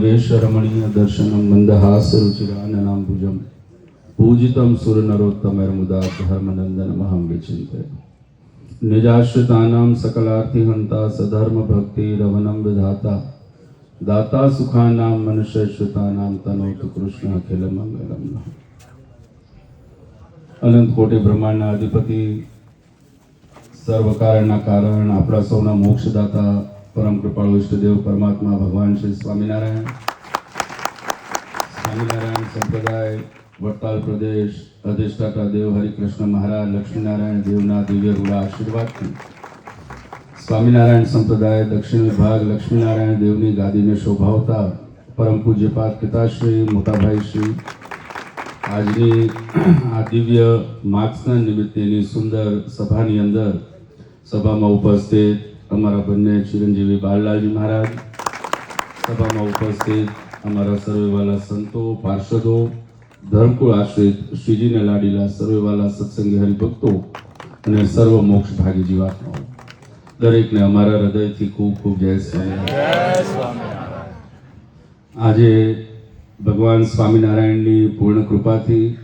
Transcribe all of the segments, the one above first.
વેશરમણીય દર્શનમ મંદહાસ રુચિરાનનામ ભુજમ પૂજિતમ સુરનરોત્તમૈર્મુદા ધર્મનંદનમ અહમ વિચિંતય નિજાશ્રિતાનામ સકલાર્થી હંતા સધર્મ ભક્તિ રવનમ વિધાતા દાતા સુખાનામ મનુષ્યશ્રુતાનામ તનોતુ કૃષ્ણ અખિલમ મંગલમ અનંત કોટી બ્રહ્માંડના અધિપતિ સર્વ કારણના કારણ આપણા સૌના મોક્ષદાતા પરમ કૃપાળુ ઇષ્ટદેવ પરમાત્મા ભગવાન શ્રી સ્વામિનારાયણ. સ્વામિનારાયણ સંપ્રદાય, વડતાલ પ્રદેશ, અધિષ્ઠાતા દેવ હરિકૃષ્ણ મહારાજ, લક્ષ્મીનારાયણ દેવના દિવ્ય રૂડા આશીર્વાદથી. સ્વામિનારાયણ સંપ્રદાય, દક્ષિણ વિભાગ, લક્ષ્મીનારાયણ દેવની ગાદીને શોભાવતા પરમ પૂજ્યપાદ પિતાશ્રી, મોટાભાઈ શ્રી. આજની આ દિવ્ય માર્ગસ્નાન નિમિત્તેની સુંદર સભાની અંદર સભામાં ઉપસ્થિત અમારા બંને ચિરંજીવી બાલલાલજી મહારાજ, સભામાં ઉપસ્થિત અમારા સર્વેવાલા સંતો, પાર્ષદો, ધર્મકુળ આશ્રિત શ્રીજીને લાડીલા સર્વેવાલા સત્સંગી હરિભક્તો અને સર્વ મોક્ષ ભાગી જીવાત્માઓ. દરેકને અમારા હૃદયથી ખૂબ ખૂબ જય સ્વામી. આજે ભગવાન સ્વામિનારાયણની પૂર્ણ કૃપાથી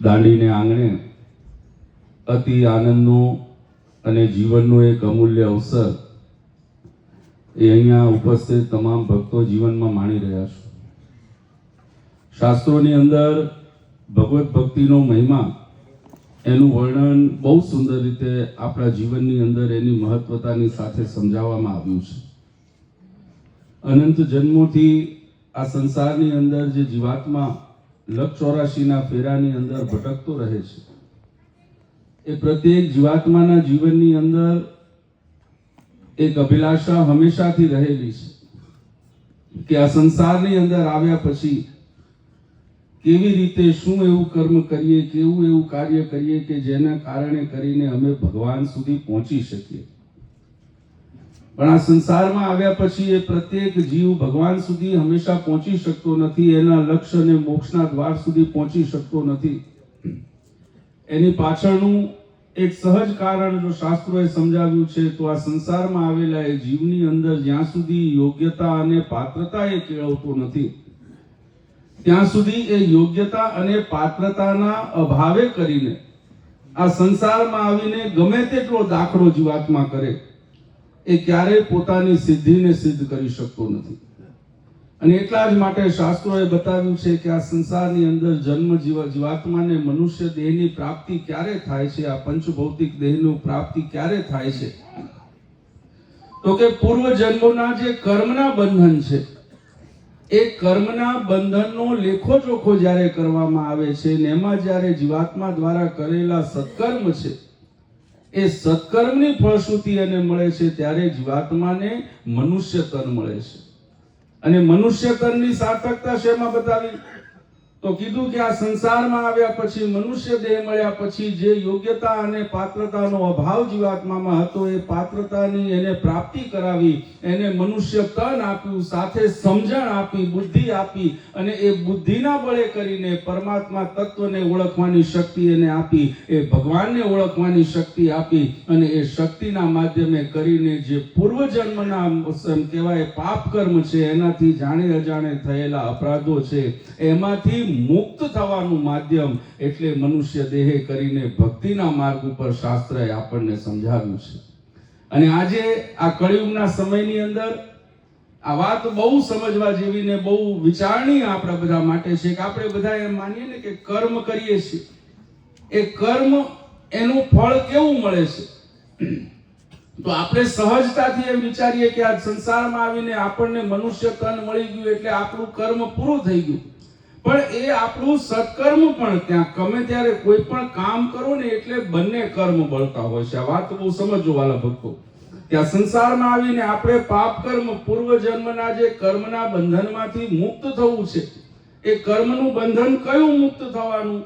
દાંડીને આંગણે અતિ આનંદનું અને જીવનનો એક અમૂલ્ય અવસર એ અહીંયા ઉપસ્થિત તમામ ભક્તો જીવનમાં માણી રહ્યા છે. શાસ્ત્રોની અંદર ભગવત ભક્તિનો મહિમા એનું વર્ણન બહુ સુંદર રીતે આપણા જીવનની અંદર એની મહત્વતાની સાથે સમજાવવામાં આવ્યું છે. અનંત જન્મોથી આ સંસારની અંદર જે જીવાત્મા લક્ષ ચોરાશીના ફેરાની અંદર ભટકતો રહે છે એ પ્રત્યેક જીવાત્માના જીવનની અંદર એક અભિલાષા હંમેશાથી રહેલી છે કે આ સંસારની અંદર આવ્યા પછી કેવી રીતે શું એવું કર્મ કરીએ, કેવું એવું કાર્ય કરીએ કે જેના કારણે કરીને અમે ભગવાન સુધી પહોંચી શકીએ. પણ આ સંસારમાં આવ્યા પછી એ પ્રત્યેક જીવ ભગવાન સુધી હંમેશા પહોંચી શકતો નથી, એના લક્ષ્ય અને મોક્ષના દ્વાર સુધી પહોંચી શકતો નથી. એની પાછળનું એક સહજ કારણ જો શાસ્ત્રોએ સમજાવ્યું છે, તો આ સંસારમાં આવેલા એ જીવની અંદર જ્યાં સુધી યોગ્યતા અને પાત્રતા એ કેળવતો નથી, ત્યાં સુધી એ યોગ્યતા અને પાત્રતાના અભાવે કરીને આ સંસારમાં આવીને ગમે તેટલો દાખલો જીવાત્મા કરે, એ ક્યારેય પોતાની સિદ્ધિને સિદ્ધ કરી શકતો નથી. અને એટલા જ માટે શાસ્ત્રોએ બતાવ્યું છે કે આ સંસારની અંદર જન્મ જીવ, જીવાત્માને મનુષ્ય દેહની પ્રાપ્તિ ક્યારે થાય છે? આ પંચભૌતિક દેહનું પ્રાપ્તિ ક્યારે થાય છે? તો કે પૂર્વ જન્મોના જે કર્મના બંધન છે, એ કર્મના બંધનનો લેખો ચોખો જ્યારે કરવામાં આવે છે ને એમાં જ્યારે જીવાત્મા દ્વારા કરેલા સત્કર્મ છે, એ સત્કર્મની ફળશ્રુતિ એને મળે છે, ત્યારે જીવાત્માને મનુષ્ય તન મળે છે. અને મનુષ્ય તનની સાર્થકતા શેમાં બતાવી? તો કીધું કે આ સંસારમાં આવ્યા પછી મનુષ્ય દેહ મળ્યા પછી જે યોગ્યતા અને પાત્રતાનો અભાવ જીવાત્મામાં હતો એ પાત્રતાની એને પ્રાપ્તિ કરાવી, એને મનુષ્ય તન આપ્યું, સાથે સમજણ આપી, બુદ્ધિ આપી અને એ બુદ્ધિના બળે કરીને પરમાત્મા તત્વને ઓળખવાની શક્તિ એને આપી, એ ભગવાનને ઓળખવાની શક્તિ આપી અને એ શક્તિના માધ્યમે કરીને જે પૂર્વજન્મના કહેવાય પાપ કર્મ છે, એનાથી જાણે અજાણે થયેલા અપરાધો છે, એમાંથી મુક્ત થવાનું માધ્યમ એટલે મનુષ્ય દેહે કરીને ભક્તિના માર્ગ ઉપર શાસ્ત્રએ આપણને સમજાવ્યું છે. અને આજે આ કળિયુગના સમયની અંદર આ વાત બહુ સમજવા જેવી ને બહુ વિચારણીય આપણા બધા માટે છે કે આપણે બધા એમ માનીએ ને કે કર્મ કરીએ છીએ. એ કર્મ એનું ફળ કેવું મળે છે? તો આપણે સહજતાથી એમ વિચારીએ કે આ સંસારમાં આવીને આપણને મનુષ્ય તન મળી ગયું એટલે આપણું કર્મ પૂરું થઈ ગયું. પણ એ આપણું સત્કર્મ પણ ત્યાં. ગમે ત્યારે કોઈ પણ કામ કરો ને એટલે બંને કર્મ બળતા હોય છે. આ વાત બહુ સમજો વાલા ભક્તો. ત્યાં સંસારમાં આવીને આપણે પાપ કર્મ પૂર્વ જન્મના જે કર્મના બંધનમાંથી મુક્ત થવું છે, એ કર્મનું બંધન કયું મુક્ત થવાનું?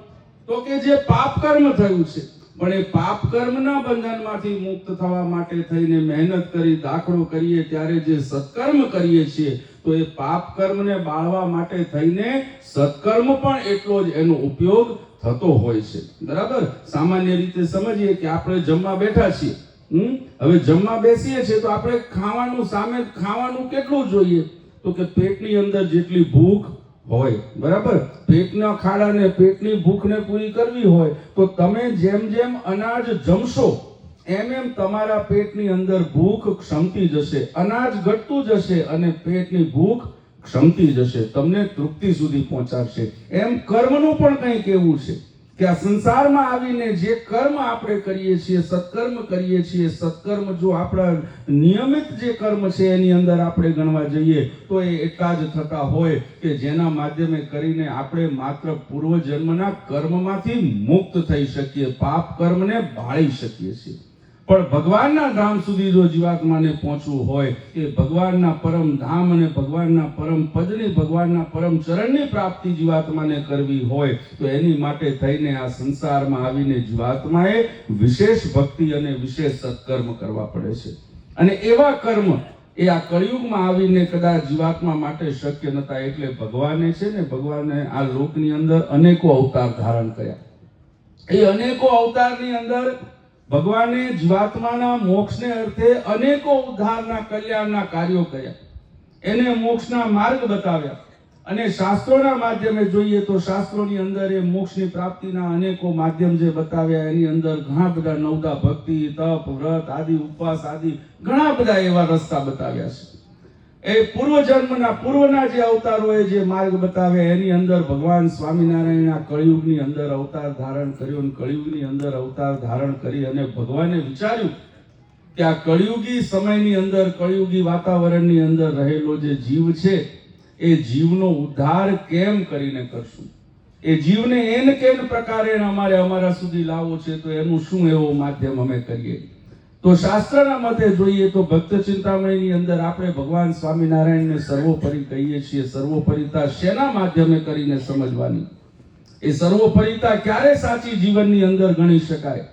તો કે જે પાપ કર્મ થયું છે પણ એ પાપ કર્મના બંધનમાંથી મુક્ત થવા માટે થઈને મહેનત કરી દાખલો કરીએ ત્યારે જે સત્કર્મ કરીએ છીએ, તો એ પાપ કર્મને બાળવા માટે થઈને સત્કર્મ પણ એટલો જ એનો ઉપયોગ થતો હોય છે. બરાબર? સામાન્ય રીતે સમજીએ કે આપણે જમવા બેઠા છીએ. હમ? હવે જમવા બેસીએ છીએ તો આપણે ખાવાનું સામે ખાવાનું કેટલું જોઈએ? તો કે પેટની અંદર જેટલી ભૂખ હોય. બરાબર? પેટના ખાડાને, પેટની ભૂખને પૂરી કરવી હોય તો તમે જેમ જેમ અનાજ જમશો, એમ એમ તમારા પેટની અંદર ભૂખ ક્ષમતી જશે, અનાજ ઘટતું જશે અને પેટની ભૂખ ક્ષમતી જશે. તમને તૃપ્તિ સુધી પહોંચાડશે. એમ કર્મનું પણ કંઈક એવું છે. કે આ સંસારમાં આવીને જે કર્મ આપણે કરીએ છીએ, સત્કર્મ કરીએ છીએ, સત્કર્મ જો આપણા નિયમિત જે કર્મ છે એની અંદર આપણે ગણવા જઈએ, તો એ એટલા જ થતા હોય કે જેના માધ્યમે કરીને આપણે માત્ર પૂર્વજન્મના કર્મમાંથી મુક્ત થઈ શકીએ, પાપ કર્મને ભાળી શકીએ છીએ. પણ ભગવાનના ધામ સુધી જો જીવાત્માને પહોંચવું હોય, એ ભગવાનના પરમ ધામ અને ભગવાનના પરમ પદની, ભગવાનના પરમ ચરણની પ્રાપ્તિ જીવાત્માને કરવી હોય, તો એની માટે થઈને આ સંસારમાં આવીને જીવાત્માએ વિશેષ ભક્તિ અને વિશેષ સત્કર્મ કરવા પડે છે. અને એવા કર્મ એ આ કળિયુગમાં આવીને કદાચ જીવાત્મા માટે શક્ય નતા એટલે ભગવાને છે ને, ભગવાને આ લોકની અંદર અનેકો અવતાર ધારણ કર્યા. એ અનેકો અવતારની અંદર ભગવાને જીવાત્માના મોક્ષને અર્થે અનેકો ઉદ્ધારના કલ્યાણના કાર્યો કર્યા. એને મોક્ષના માર્ગ બતાવ્યા. અને શાસ્ત્રોના માધ્યમે જોઈએ તો શાસ્ત્રોની અંદર એ મોક્ષની પ્રાપ્તિના અનેકો માધ્યમ જે બતાવ્યા, એની અંદર ઘણા બધા નવદા ભક્તિ, તપ, વ્રત આદિ, ઉપવાસ આદિ, ઘણા બધા એવા રસ્તા બતાવ્યા છે. એ પૂર્વજન્મના પૂર્વના જે અવતારોએ જે માર્ગ બતાવે, એની અંદર ભગવાન સ્વામિનારાયણના કળિયુગની અંદર અવતાર ધારણ કર્યો અને કળિયુગની અંદર અવતાર ધારણ કરી અને ભગવાને વિચાર્યું કે આ કળિયુગી સમયની અંદર, કળિયુગી વાતાવરણની અંદર રહેલો જે જીવ છે, એ જીવનો ઉદ્ધાર કેમ કરીને કરશું? એ જીવને એન કેન પ્રકારે અમારે અમારા સુધી લાવવો છે, તો એનું શું એવો માધ્યમ અમે કરીએ? તો શાસ્ત્રના મતે જોઈએ તો ભક્ત ચિંતામણીની અંદર આપણે ભગવાન સ્વામિનારાયણને સર્વોપરી કહીએ છીએ. સર્વોપરિતા શેના માધ્યમે કરીને સમજવાની? એ સર્વોપરિતા ક્યારે સાચી જીવનની અંદર ગણી શકાય?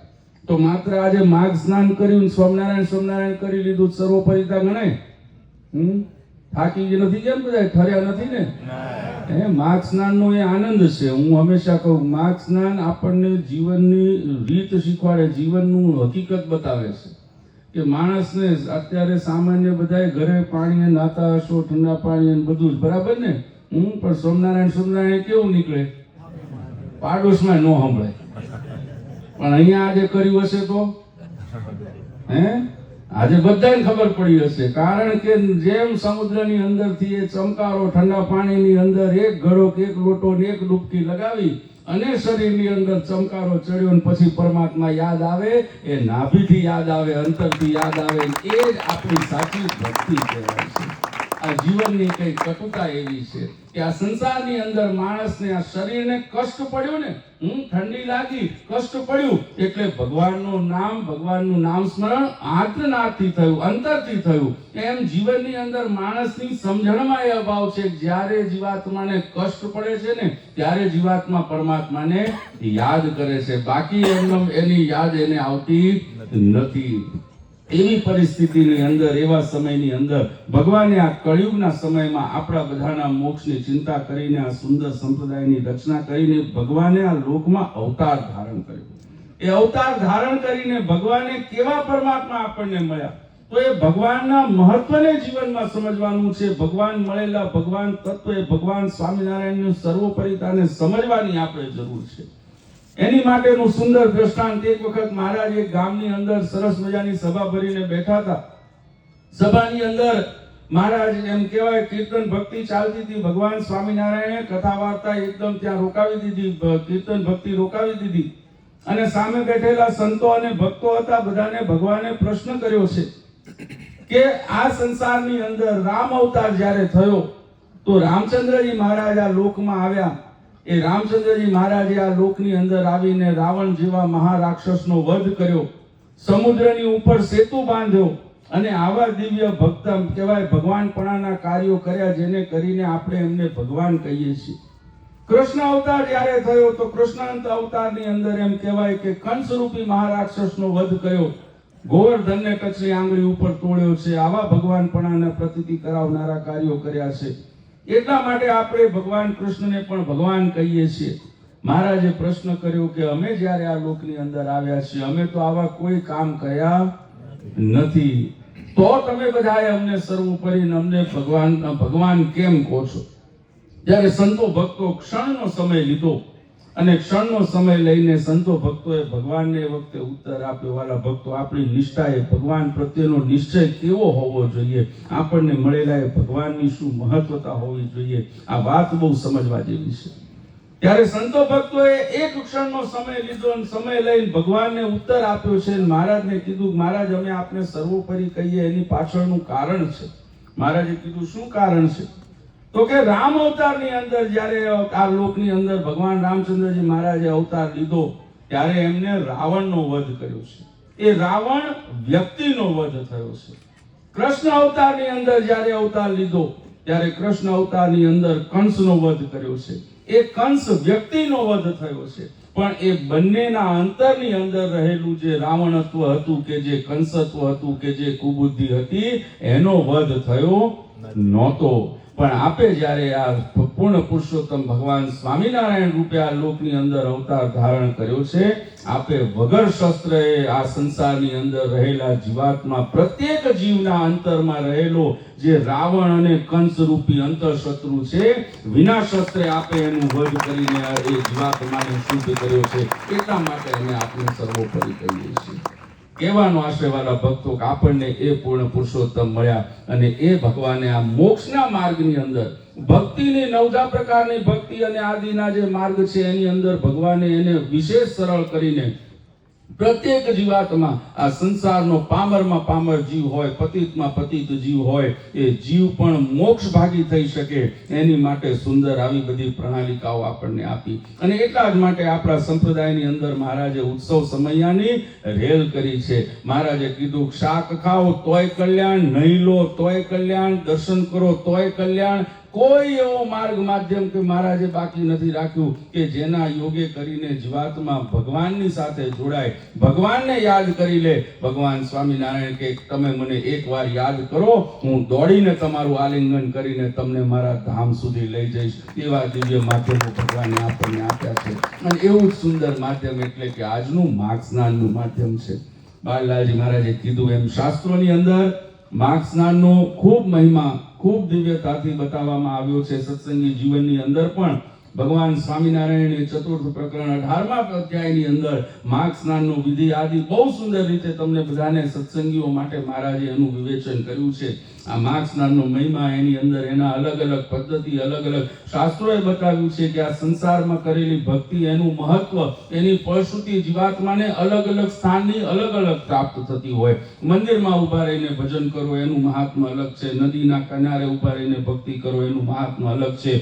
તો માત્ર આજે માર્ગ સ્નાન કર્યું સ્વામિનારાયણ સ્વામિનારાયણ કરી લીધું સર્વોપરિતા ગણાય? હમ? થાકી નથી કેમ બધા? ઠર્યા નથી ને? એ માઘ સ્નાનનો એ આનંદ છે. હું હંમેશા કહું માર્ગ સ્નાન આપણને જીવનની રીત શીખવાડે જીવનનું હકીકત બતાવે છે. કે માણસને અત્યારે સામાન્ય બધાય ઘરે પાણી નાતા હશો ઠંડા પાણી બધું જ. બરાબર ને? હું પણ સોમનારાયણ સોમનારાયણ કેવું નીકળે? પાડોશમાં ન સંભળાય. પણ અહીંયા આજે કર્યું હશે તો? હે? આજે બધાને ખબર પડી હશે. કારણ કે જેમ સમુદ્રની અંદરથી એ ચમકારો ઠંડા પાણીની અંદર એક ઘડોક એક લોટો એક ડૂબકી લગાવી અને શરીરની અંદર ચમકારો ચડ્યો ને પછી પરમાત્મા યાદ આવે, એ નાભીથી યાદ આવે, અંતરથી યાદ આવે, એ જ આપણી સાચી ભક્તિ કહેવાય છે. આ જીવનની કઈ કટુતા એવી છે કે આ સંસારની અંદર માણસને આ શરીરને કષ્ટ પડ્યું ને હું ઠંડી લાગી, કષ્ટ પડ્યું, એટલે ભગવાનનું નામ ભગવાનનું નામ સ્મરણ આત્મનાથથી થયું, અંતરથી થયું. એમ જીવનની અંદર માણસની સમજણમાં એ અભાવ છે જ્યારે જીવાત્માને કષ્ટ પડે છે ને, ત્યારે જીવાત્મા પરમાત્માને યાદ કરે છે. બાકી એમનો એની યાદ એને આવતી નથી. એવી પરિસ્થિતિની અંદર, એવા સમયની અંદર, ભગવાને આ કળિયુગના સમયમાં આપણા બધાના મોક્ષની ચિંતા કરીને, આ સુંદર સંપ્રદાયની રચના કરીને ભગવાને આ લોકમાં અવતાર ધારણ કર્યો. એ અવતાર ધારણ કરીને ભગવાને કેવા પરમાત્મા આપણને મળ્યા? તો એ ભગવાનના મહત્વને જીવનમાં સમજવાનું છે. ભગવાન મળેલા ભગવાન તત્વ એ ભગવાન સ્વામિનારાયણની સર્વોપરિતાને સમજવાની આપણે જરૂર છે. એની માટેનું સુંદર દ્રષ્ટાંત એક વખત મહારાજ એક ગામની અંદર સરસ મજાની સભા ભરીને બેઠા હતા. સભાની અંદર મહારાજ એમ કહેવાય, કીર્તન ભક્તિ ચાલતી હતી. ભગવાન સ્વામિનારાયણે કથા વાર્તા એકદમ ત્યાં રોકાવી દીધી કીર્તન ભક્તિ રોકાવી દીધી. અને સામે બેઠેલા સંતો અને ભક્તો હતા, બધાને ભગવાને પ્રશ્ન કર્યો છે કે આ સંસારની અંદર રામ અવતાર જ્યારે થયો, તો રામચંદ્રજી મહારાજ આ લોકમાં આવ્યા. એ રામચંદ્રજી મહારાજે આ લોકની અંદર આવીને રાવણ જેવા મહારાક્ષસનો વધ કર્યો, સમુદ્રની ઉપર સેતુ બાંધ્યો અને આવા દિવ્ય ભક્ત કહેવાય ભગવાનપણાના કાર્યો કર્યા જેને કરીને આપણે એમને ભગવાન કહીએ છીએ. કૃષ્ણ અવતાર જ્યારે થયો તો કૃષ્ણાંત અવતારની અંદર એમ કહેવાય કે કંસ રૂપી મહારાક્ષસનો વધ કર્યો. ગોવર્ધનને કચરી આંગળી ઉપર તોડ્યો છે. આવા ભગવાનપણાના પ્રતિતિ કરાવનારા કાર્યો કર્યા છે. એટલા માટે આપણે ભગવાન કૃષ્ણને પણ ભગવાન કહીએ છીએ. મહારાજે પ્રશ્ન કર્યો કે અમે જ્યારે આ લોકની અંદર આવ્યા છીએ, અમે તો આવા કોઈ કામ કર્યા નથી. તો તમે બધાએ અમને સર્વોપરી અમને ભગવાન ભગવાન કેમ કહો છો? જ્યારે સંતો ભક્તો ક્ષણનો સમય લીધો. અને ક્ષણનો સમય લઈને સંતો ભક્તોએ ભગવાનને એ વખતે ઉત્તર આપ્યો, વાલા ભક્તો, આપણી નિષ્ઠા એ ભગવાન પ્રત્યેનો નિશ્ચય કેવો હોવો જોઈએ? આપણને મળેલા એ ભગવાનની શું મહત્વતા હોવી જોઈએ? આ વાત બહુ સમજવા જેવી છે. ત્યારે સંતો ભક્તોએ એક ક્ષણનો સમય લીધો અને સમય લઈને ભગવાનને ઉત્તર આપ્યો છે મહારાજને કીધું, મહારાજ, અમે આપને સર્વોપરી કહીએ, એની પાછળનું કારણ છે. મહારાજે કીધું, શું કારણ છે? તો કે રામ અવતારની અંદર જ્યારે આ લોકની અંદર ભગવાન રામચંદ્રજી મહારાજે અવતાર લીધો ત્યારે એમને રાવણનો વધ કર્યો છે. એ રાવણ વ્યક્તિનો વધ થયો છે. કૃષ્ણ અવતારની અંદર જ્યારે અવતાર લીધો, ત્યારે કૃષ્ણ અવતારની અંદર કંસનો વધ કર્યો છે. એ કંસ વ્યક્તિનો વધ થયો છે. પણ એ બંનેના અંતરની અંદર રહેલું જે રાવણત્વ હતું કે જે કંસત્વ હતું કે જે કુબુદ્ધિ હતી, એનો વધ થયો નહોતો. પણ આપે જ્યારે આ પૂર્ણ પુરુષોત્તમ ભગવાન સ્વામિનારાયણ રૂપે આ લોકની અંદર અવતાર ધારણ કર્યો છે, આપે વગર શસ્ત્રએ આ સંસારની અંદર રહેલા જીવાત્મા પ્રત્યેક જીવના અંતરમાં રહેલો જે રાવણ અને કંસ રૂપી અંતઃશત્રુ છે, વિના શસ્ત્રે આપે એનું વધ કરીને એ જીવાત્માને શુદ્ધ કર્યો છે, એટલા માટે અમે આપને સર્વોપરી કહીએ છીએ. કહેવાનો આશ્રયવાળા ભક્તો કે આપણને એ પૂર્ણ પુરુષોત્તમ મળ્યા અને એ ભગવાને આ મોક્ષના માર્ગની અંદર, ભક્તિની નવધા પ્રકારની ભક્તિ અને આદિના જે માર્ગ છે એની અંદર ભગવાને એને વિશેષ સરળ કરીને પ્રત્યેક જીવાતમાં આ સંસારનો પામરમાં પામર જીવ હોય, પતિતમાં પતિત જીવ હોય, એ જીવ પણ મોક્ષ ભાગી થઈ શકે. એની માટે સુંદર આવી બધી પ્રણાલિકાઓ આપણને આપી. અને એટલા જ માટે આપણા સંપ્રદાયની અંદર મહારાજે ઉત્સવ સમયાની રેલ કરી છે. મહારાજે કીધું, શાક ખાઓ તોય કલ્યાણ, નહીં લો તોય કલ્યાણ, દર્શન કરો તોય કલ્યાણ કોઈ એવો માર્ગ માધ્યમ કે મહારાજે બાકી નથી રાખ્યું કે જેના યોગે કરીને જીવાત્મા ભગવાનની સાથે જોડાય. ભગવાનને યાદ કરી લે. ભગવાન સ્વામિનારાયણ કે તમે મને એકવાર યાદ કરો, હું દોડીને તમારું આલિંગન કરીને તમને મારા ધામ સુધી લઈ જઈશ. એવા દિવ્ય માધ્યમો ભગવાને આપણને આપ્યા છે. અને એવું જ સુંદર માધ્યમ એટલે કે આજનું માર્ગ સ્નાનનું માધ્યમ છે. બાળલાલજી મહારાજે કીધું એમ, શાસ્ત્રોની અંદર માર્ગ સ્નાનનો ખૂબ મહિમા ખૂબ દિવ્યતાથી બતાવવામાં આવ્યો છે. સત્સંગી જીવનની અંદર પણ ભગવાન સ્વામિનારાયણ ચતુર્થ પ્રકરણ અઢારમા અધ્યાયની અંદર માર્ગ સ્નાનનું વિધિ આદિ બહુ સુંદર રીતે તમને બધાને સત્સંગીઓ માટે મહારાજે એનું વિવેચન કર્યું છે. આ માર્ગ સ્નાનનો મહિમા એની અંદર એના અલગ અલગ પદ્ધતિ, અલગ અલગ શાસ્ત્રોએ બતાવ્યું છે કે આ સંસારમાં કરેલી ભક્તિ એનું મહત્વ, એની ફળશ્રુતિ જીવાત્માને અલગ અલગ સ્થાનની અલગ અલગ પ્રાપ્ત થતી હોય. મંદિરમાં ઊભા રહીને ભજન કરો એનું મહાત્મા અલગ છે. નદીના કિનારે ઊભા રહીને ભક્તિ કરો એનું મહાત્મા અલગ છે.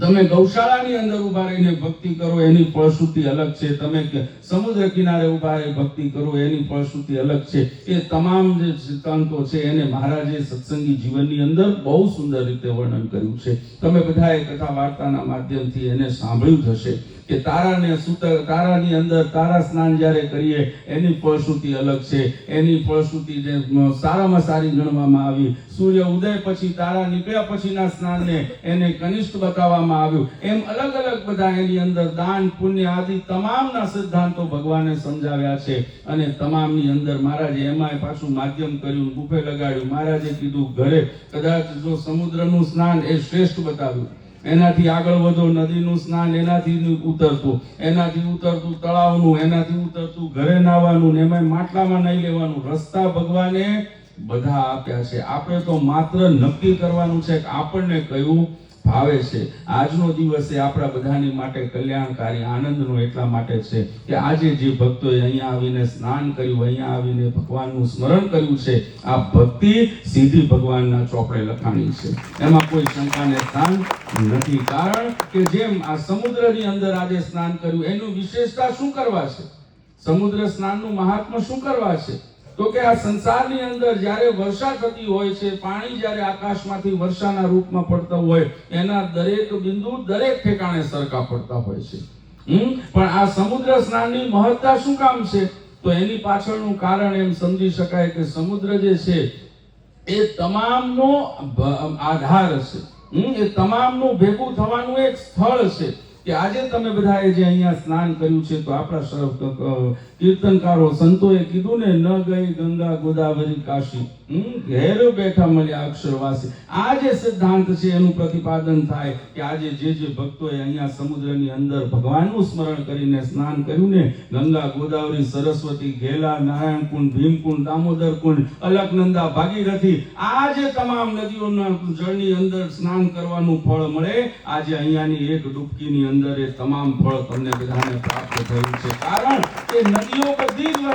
તમે ગૌશાળાની અંદર ઊભા રહીને ભક્તિ કરો, એની ફળશ્રુતિ અલગ છે. તમે સમુદ્ર કિનારે ઊભા રહી ભક્તિ કરો, એની ફળશ્રુતિ અલગ છે. એ તમામ જે સિદ્ધાંતો છે, એને મહારાજે સત્સંગી જીવનની અંદર બહુ સુંદર રીતે વર્ણન કર્યું છે. તમે બધાએ કથા વાર્તાના માધ્યમથી એને સાંભળ્યું જ હશે. કે તારાને સૂતર તારાની અંદર તારા સ્નાન જ્યારે કરીએ, એની ફળશ્રુતિ અલગ છે. એની ફળશ્રુતિ જે સારામાં સારી ગણવામાં આવી. સૂર્ય ઉદય પછી તારા નીકળ્યા પછીના સ્નાનને એને કનિષ્ઠ બતાવવામાં આવ્યું. એમ અલગ અલગ બધા એની અંદર દાન, પુણ્ય આદિ તમામના સિદ્ધાંતો ભગવાને સમજાવ્યા છે. અને તમામની અંદર મહારાજે એમાંય પાછું માધ્યમ કર્યું, ગુફે લગાડ્યું. મહારાજે કીધું, ઘરે કદાચ જો સમુદ્રનું સ્નાન એ શ્રેષ્ઠ બતાવ્યું. એનાથી આગળ વધો, નદીનું સ્નાન એનાથી ઉતરતું એનાથી ઉતરતું તળાવનું, એનાથી ઉતરતું ઘરે નાવાનું ને એમાં માટલામાં નહીં લેવાનું. રસ્તા ભગવાને બધા આપ્યા છે. આપણે તો માત્ર નક્કી કરવાનું છે કે આપણને કયું ભાવે છે. આજનો દિવસ એ આપણા બધાની માટે કલ્યાણકારી, આનંદનો એટલા માટે છે કે આજે જે ભક્તોએ અહીંયા આવીને સ્નાન કર્યું, અહીંયા આવીને ભગવાનનું સ્મરણ કર્યું છે, આ ભક્તિ સીધી ભગવાનના ચોપડે લખાણી છે. એમાં કોઈ શંકાને સ્થાન નથી. કારણ કે જેમ આ સમુદ્રની અંદર આજે સ્નાન કર્યું, એનું વિશેષતા શું કરવા છે? સમુદ્ર સ્નાનનું મહાત્મ્ય શું કરવા છે? તો કે આ સંસારની અંદર જ્યારે વર્ષા થતી હોય છે પાણી જ્યારે આકાશમાંથી વર્ષાના રૂપમાં પડતા હોય એના દરેક બિંદુ દરેક ઠેકાણે સરખા પડતા હોય છે. હમ? પણ આ સમુદ્ર સ્નાનની મહત્તા શું કામ છે? તો એની પાછળનું કારણ એમ સમજી શકાય કે સમુદ્ર જે છે એ તમામનો આધાર છે. હમ, એ તમામનું ભેગું થવાનું એક સ્થળ છે. કે આજે તમે બધાએ જે અહીંયા સ્નાન કર્યું છે તો આપણા કીર્તનકારો સંતોએ કીધું ને ન ગઈ ગંગા ગોદાવરી કાશી. હમ, ઘેર બેઠા મળ્યા અક્ષરવાસી. આ જે સિદ્ધાંત છે એનું પ્રતિપાદન થાય કે આજે જે જે ભક્તોએ અહીંયા સમુદ્રની અંદર ભગવાનનું સ્મરણ કરીને સ્નાન કર્યું ને ગંગા ગોદાવરી સરસ્વતી ઘેલા નારાયણ કુંડ ભીમકુંડ દામોદર કુંડ અલકનંદા ભાગીરથી આ જે તમામ નદીઓના જળની અંદર સ્નાન કરવાનું ફળ મળે. આજે અહીંયાની એક ડૂબકીની અંદર એ તમામ ફળ તમને બધાને પ્રાપ્ત થયું છે. કારણ કે નદીઓ બધી જ